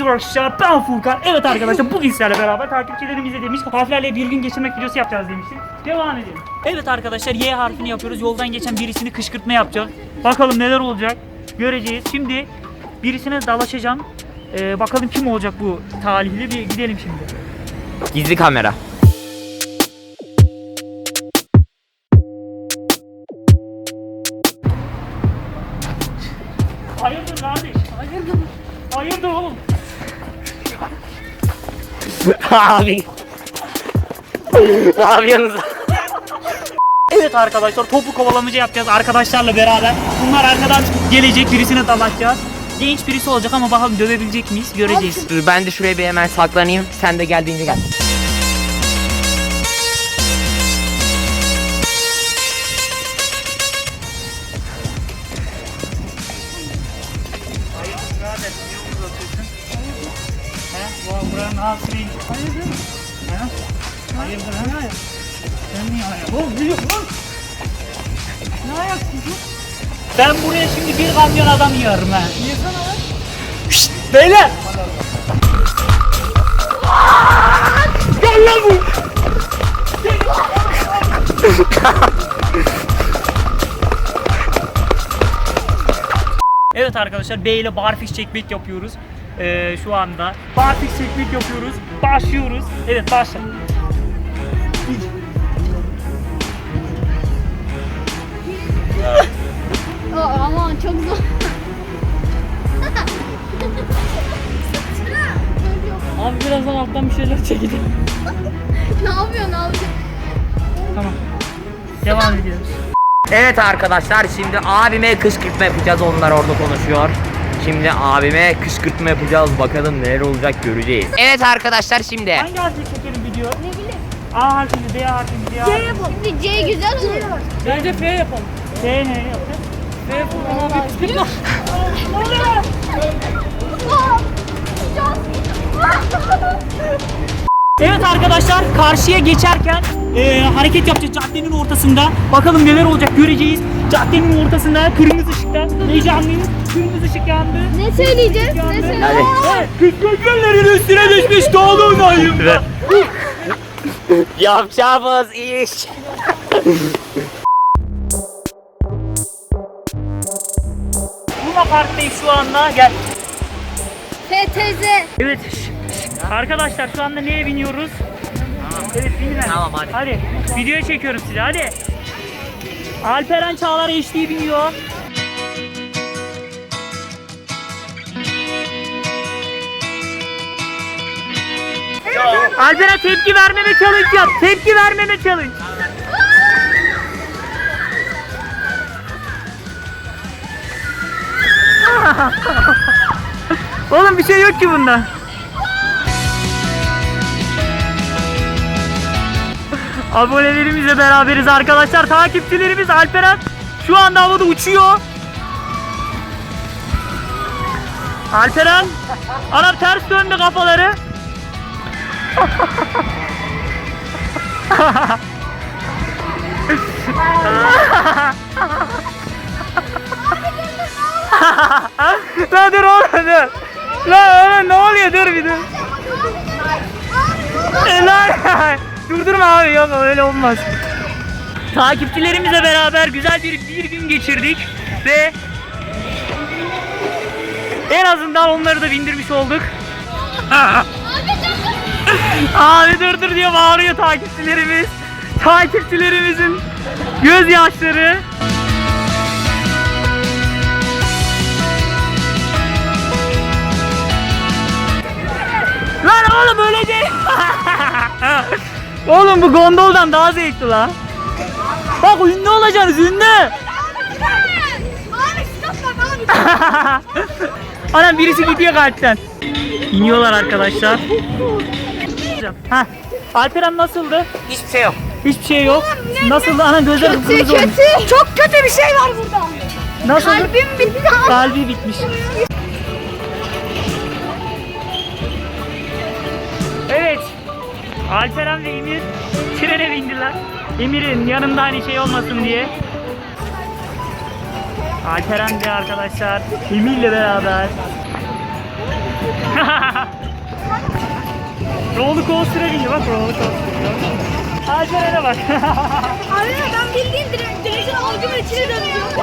Hepiniz arkadaşlar ben Furkan. Evet arkadaşlar bugün sizlerle beraber takipçilerimizle demiş harflerle bir gün geçirmek videosu yapacağız demiştik. Devam edelim. Evet arkadaşlar Y harfini yapıyoruz. Yoldan geçen birisini kışkırtma yapacağız. Bakalım neler olacak. Göreceğiz. Şimdi birisine dalaşacağım. Ee, bakalım kim olacak bu talihli bir gidelim şimdi. Gizli kamera. Hayırdır kardeş? Hayırdır? Hayırdır oğlum? Abi. ne yapıyorsunuz? Evet arkadaşlar topu kovalamacı yapacağız arkadaşlarla beraber. Bunlar arkadan gelecek birisine dalaşacağız. Genç birisi olacak ama bakalım dövebilecek miyiz göreceğiz. Ben de şuraya bir hemen saklanayım. Sen de geldiğince gel. Değil. Hayırdır? He? Hayırdır ha? Sen niye ayak? Oğlum ne yok lan? Ne ayak kuzu? Ben buraya şimdi bir kamyon adam yiyorum ha. Yesene lan. Şşt beyler! Gel lan bu! Evet arkadaşlar B ile barfiks çekmek yapıyoruz. Ee, şu anda barfiks çekmek yapıyoruz. Başlıyoruz. Evet başla. Aa, aman çok zor. Abi birazdan alttan bir şeyler çekeceğim. ne yapıyorsun abi? Tamam. Devam ediyoruz. Evet arkadaşlar şimdi abime kışkırtma yapacağız. Onlar orada konuşuyor. Şimdi abime kışkırtma yapacağız. Bakalım neler olacak göreceğiz. Evet arkadaşlar şimdi. Hangi harfi çekelim video? Ne bileyim. A harfini, B harfini, C C harfini. yapalım. Şimdi C güzel olur. Bence F yapalım. F ne yapacağız? F yapalım. Kışkırtma. Evet arkadaşlar karşıya geçerken e, hareket yapacağız caddenin ortasında. Bakalım neler olacak göreceğiz. Caddenin ortasında kırmızı ışıkta heyecanlıyım. Kırmızı ışık yandı. Ne söyleyeceğiz? Ne söyleyeceğiz? Kısmetlerin üstüne düşmüş doğduğundayım. Yapacağımız iş. Luna Park'tayız şu anda. Gel. FTZ. Evet. Arkadaşlar şu anda neye biniyoruz? Evet binin. Tamam, hadi. Hadi. Videoya çekiyorum sizi hadi. Alperen Çağlar HD biniyor. Alperen tepki vermeme challenge yap. Tepki vermeme challenge. Oğlum bir şey yok ki bunda. Abonelerimizle beraberiz arkadaşlar. Takipçilerimiz Alperen şu anda havada uçuyor. Alperen Anam ters döndü kafaları. Lan dur oğlum dur. Lan oğlum ne oluyor dur abi yok öyle olmaz. Takipçilerimizle beraber güzel bir bir gün geçirdik ve en azından onları da bindirmiş olduk. Abi dur dur diyor bağırıyor takipçilerimiz. Takipçilerimizin gözyaşları. Lan oğlum öyle değil. oğlum bu gondoldan daha zevkli lan. Bak ünlü olacaksınız ünlü. Anam birisi gidiyor kalpten. İniyorlar arkadaşlar. Hah. Alperen nasıldı? Hiçbir şey yok. Hiçbir şey yok. Nasıldı? Ana gözler Kötü kıpkırmızı olmuş. kötü. Çok kötü bir şey var burada. Nasıldı? Kalbim bitti. Kalbi bitmiş. Alperen ve Emir trene bindiler. Emir'in yanında hani şey olmasın diye. Alperen de arkadaşlar Emir'le beraber. roller coaster'a bindi bak roller coaster'a. Alperen'e bak. Abi ben bildiğin direkt denizin algımın içine dönüyorum.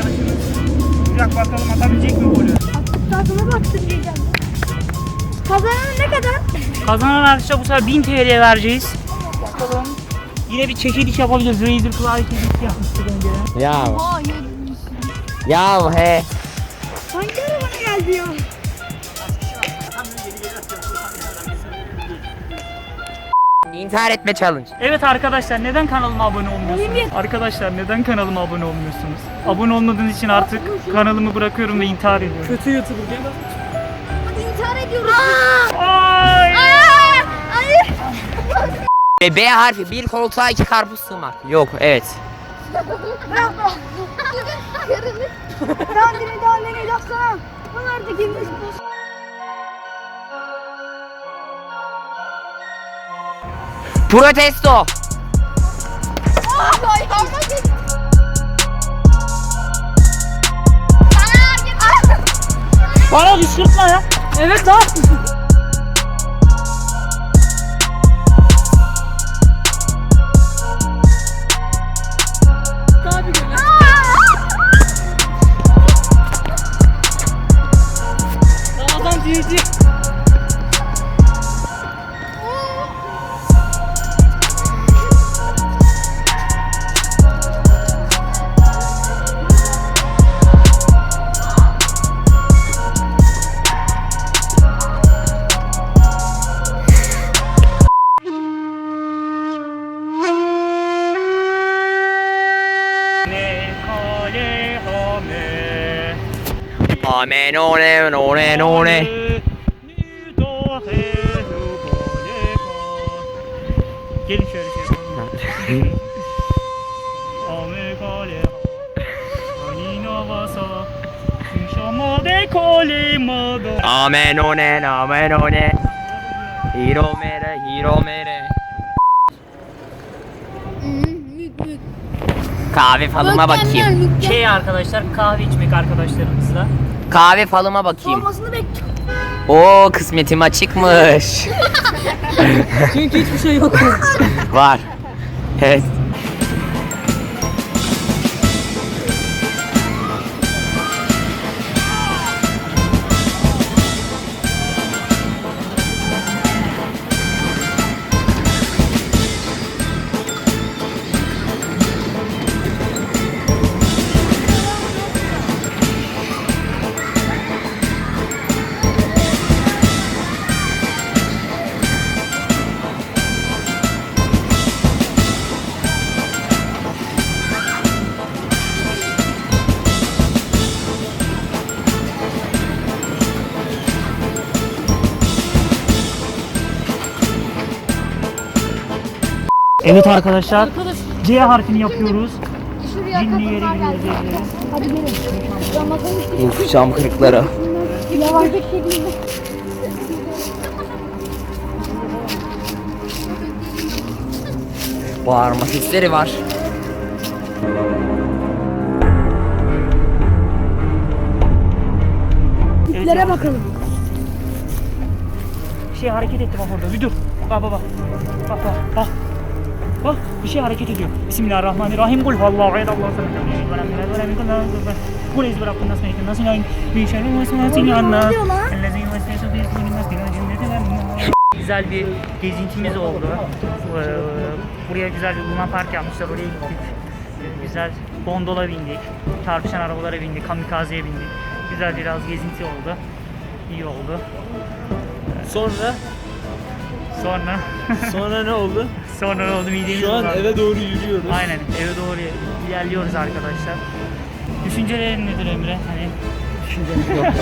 Arkadaşımız. Dakika bakalım atabilecek mi golü? Tadına baksın diyeceğim. Kazanan ne kadar? Kazanan arkadaşlar bu sefer 1000 TL vereceğiz. Bakalım. Yine bir çekiliş yapabiliriz. Razer Fly çekilişi yapmıştık önceden. Ya Hayır. ya he. Hangi arabana geldi ya? İntihar etme challenge. Evet arkadaşlar neden kanalıma abone olmuyorsunuz? Arkadaşlar neden kanalıma abone olmuyorsunuz? Abone olmadığınız için artık kanalımı bırakıyorum ve intihar ediyorum. Kötü YouTuber mi? Hadi intihar ediyoruz. Ay! Hayır. Ve B harfi bir koltuğa iki karpuz sığmak. Yok evet. Daha dile daha nereye baksana. Bunlar da girmiş. Protesto. Bana kışkırtma ya. Evet lan. Amen one one one. Gelin şöyle şey Amen one amen one. Hiro mere hiro mere. Kahve falıma bakayım. Şey arkadaşlar kahve içmek arkadaşlarımızla. Kahve falıma bakayım. Olmasını bekliyorum. Oo kısmetim açıkmış. Çünkü hiçbir şey yok. Var. Evet. Evet arkadaşlar. C harfini yapıyoruz. Şuraya geldi. yürüyeceğiz. Hadi gelin. Uf cam kırıkları. yavaş. Bağırma sesleri var. Evet, Lere bakalım. Bir şey hareket etti bak orada. Bir dur. Bak bak bak. Bak bak bak. Bak bir şey hareket ediyor. Bismillahirrahmanirrahim. Kul huvallahu ehad. Allahu samad. Kul iz bırakın nasıl meyken nasıl yayın. Bir şeyler vesvesin yanına. oluyor lan? Ellezî vesvesu fî sudûrin nâs minel cinneti. Güzel bir gezintimiz oldu. Ee, Buraya güzel bir Luna Park yapmışlar. Oraya gittik. Güzel gondola bindik. Çarpışan arabalara bindik. Kamikaze'ye bindik. Güzel biraz gezinti oldu. İyi oldu. Sonra Sonra sonra ne oldu? sonra ne oldu midemiz Şu an bulandı. eve doğru yürüyoruz. Aynen eve doğru ilerliyoruz arkadaşlar. Düşüncelerin nedir Emre? Hani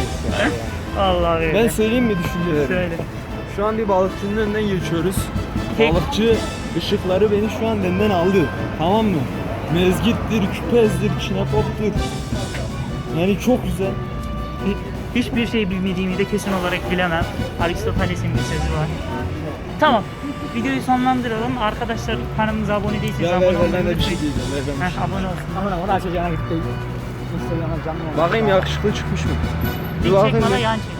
Allah öyle. Ben söyleyeyim mi düşüncelerimi? Söyle. Şu an bir balıkçının önünden geçiyoruz. Tek- Balıkçı ışıkları beni şu an benden aldı. Tamam mı? Mezgittir, küpezdir, çinepoptur. Yani çok güzel. Hiçbir şey bilmediğimi de kesin olarak bilemem. Aristoteles'in bir sözü var. Tamam videoyu sonlandıralım. Arkadaşlar kanalımıza abone değilseniz Ya ver abone ver olmayı ben de bir şey diyeceğim. Ver ben bir şey. abone şey olsun. Ama onu açacağına gitti. Instagram'a canlı oldu. Bakayım yakışıklı çıkmış mı? Bir çek bana yan çek.